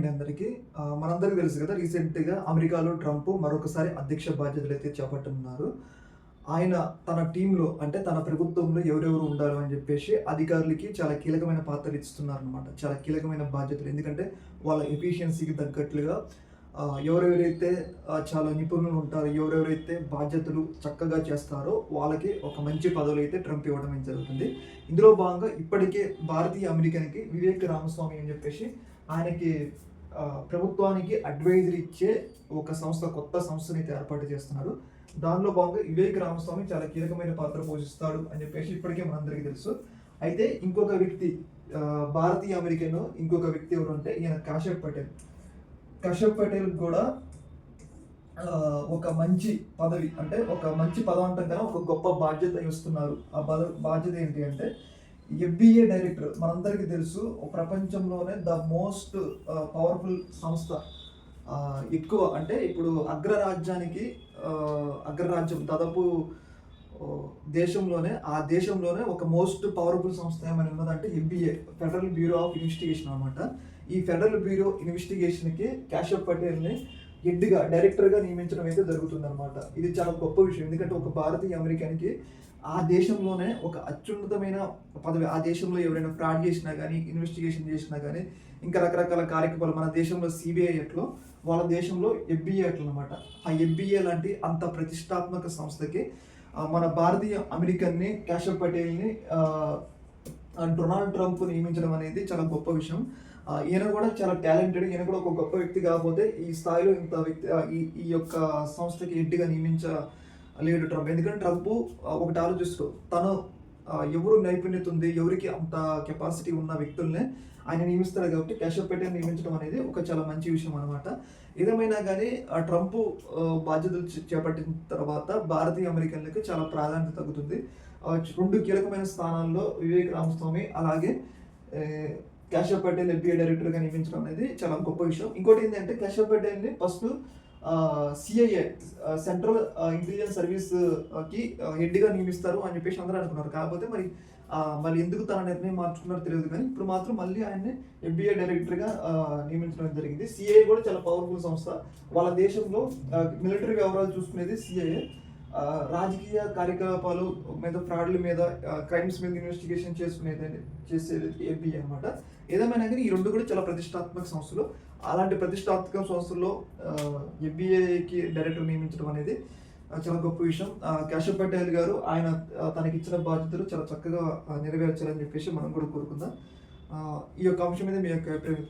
అండి అందరికీ. మనందరికీ తెలుసు కదా రీసెంట్గా అమెరికాలో ట్రంప్ మరొకసారి అధ్యక్ష బాధ్యతలు అయితే చేపట్టనున్నారు. ఆయన తన టీంలో అంటే తన ప్రభుత్వంలో ఎవరెవరు ఉండాలి అని చెప్పేసి అధికారులకి చాలా కీలకమైన పాత్రలు ఇస్తున్నారు అనమాట చాలా కీలకమైన బాధ్యతలు. ఎందుకంటే వాళ్ళ ఎఫిషియన్సీకి తగ్గట్లుగా ఎవరెవరైతే చాలా నిపుణులు ఉంటారో ఎవరెవరైతే బాధ్యతలు చక్కగా చేస్తారో వాళ్ళకి ఒక మంచి పదవులు అయితే ట్రంప్ ఇవ్వడం జరుగుతుంది. ఇందులో భాగంగా ఇప్పటికే భారతీయ అమెరికన్కి వివేక్ రామస్వామి అని చెప్పేసి ఆయనకి ప్రభుత్వానికి అడ్వైజరీ ఇచ్చే ఒక సంస్థ కొత్త సంస్థని అయితే ఏర్పాటు చేస్తున్నారు. దానిలో భాగంగా వివేక్ రామస్వామి చాలా కీలకమైన పాత్ర పోషిస్తాడు అని చెప్పేసి ఇప్పటికే మనందరికీ తెలుసు. అయితే ఇంకొక వ్యక్తి భారతీయ అమెరికన్ ఇంకొక వ్యక్తి ఎవరు అంటే ఈయన కాశ్యప్ పటేల్. కశ్యప్ పటేల్ కూడా ఒక మంచి పదవి అంటే ఒక మంచి పదవి అంటాం కదా ఒక గొప్ప బాధ్యత ఇస్తున్నారు. ఆ పద బాధ్యత ఏంటి అంటే ఎఫ్బిఏ డైరెక్టర్ మనందరికీ తెలుసు ప్రపంచంలోనే ద మోస్ట్ పవర్ఫుల్ సంస్థ. ఎక్కువ అంటే ఇప్పుడు అగ్రరాజ్యానికి అగ్రరాజ్యం దాదాపు దేశంలోనే ఆ దేశంలోనే ఒక మోస్ట్ పవర్ఫుల్ సంస్థ ఏమైనా ఉన్నదంటే FBI federal bureau of investigation అనమాట ఈ ఫెడరల్ బ్యూరో ఇన్వెస్టిగేషన్కి క్యాషప్ పటేల్ని హెడ్గా డైరెక్టర్గా నియమించడం అయితే జరుగుతుందన్నమాట. ఇది చాలా గొప్ప విషయం. ఎందుకంటే ఒక భారతీయ అమెరికన్కి ఆ దేశంలోనే ఒక అత్యున్నతమైన పదవి ఆ దేశంలో ఎవరైనా ఫ్రాడ్ చేసినా కానీ ఇన్వెస్టిగేషన్ చేసినా కానీ ఇంకా రకరకాల కార్యక్రమాలు మన దేశంలో సిబిఐ ఎట్లో వాళ్ళ దేశంలో ఎఫ్బిఐ ఎట్లు అనమాట ఆ ఎఫ్బిఐ లాంటి అంత ప్రతిష్టాత్మక సంస్థకి మన భారతీయ అమెరికన్ని క్యాషప్ పటేల్ని డొనాల్డ్ ట్రంప్ నియమించడం అనేది చాలా గొప్ప విషయం. ఈయన కూడా చాలా టాలెంటెడ్ ఈయన కూడా ఒక గొప్ప వ్యక్తి కాకపోతే ఈ స్థాయిలో ఇంత వ్యక్తి ఈ ఈ యొక్క సంస్థకి హెడ్గా లేడు ట్రంప్. ఎందుకంటే ట్రంప్ ఒకటి ఆలోచిస్తూ తను ఎవరు నైపుణ్యత ఉంది ఎవరికి అంత కెపాసిటీ ఉన్న వ్యక్తుల్నే ఆయన నియమిస్తారు కాబట్టి క్యాషప్ పటేల్ నియమించడం అనేది ఒక చాలా మంచి విషయం అనమాట ఏదేమైనా కానీ ఆ ట్రంప్ బాధ్యతలు చే- చేపట్టిన తర్వాత భారతీయ అమెరికన్లకు చాలా ప్రాధాన్యత తగ్గుతుంది. రెండు కీలకమైన స్థానాల్లో వివేక్ రామస్వామి అలాగే ఏ, కేశవ్ పటేల్ ఎఫ్బిఐ డైరెక్టర్గా నియమించడం అనేది చాలా గొప్ప విషయం. ఇంకోటి ఏంటంటే కేశవ్ పటేల్ని ఫస్ట్ సిఐఏ సెంట్రల్ ఇంటెలిజెన్స్ సర్వీస్కి హెడ్గా నియమిస్తారు అని చెప్పేసి అందరూ అనుకున్నారు. కాకపోతే మరి మళ్ళీ మరి ఎందుకు తన నిర్ణయం మార్చుకున్నారో తెలియదు కానీ ఇప్పుడు మాత్రం మళ్ళీ ఆయన్ని ఎఫ్బిఐ డైరెక్టర్గా నియమించడం జరిగింది. సిఐఏ కూడా చాలా పవర్ఫుల్ సంస్థ. వాళ్ళ దేశంలో మిలిటరీ వ్యవహారాలు చూసుకునేది సిఐఏ రాజకీయ కార్యకలాపాలు మీద ఫ్రాడ్ల మీద క్రైమ్స్ మీద ఇన్వెస్టిగేషన్ చేసుకునేది చేసేది ఏపీ అనమాట ఏదేమైనా కానీ ఈ రెండు కూడా చాలా ప్రతిష్టాత్మక సంస్థలు. అలాంటి ప్రతిష్టాత్మక సంస్థల్లో ఎఫ్బిఐకి డైరెక్టర్ నియమించడం అనేది చాలా గొప్ప విషయం. కేశవ్ పటేల్ గారు ఆయన తనకి ఇచ్చిన బాధ్యతలు చాలా చక్కగా నెరవేర్చాలని చెప్పేసి మనం కూడా కోరుకుందాం. ఈ యొక్క అంశం మీద మీ యొక్క అభిప్రాయం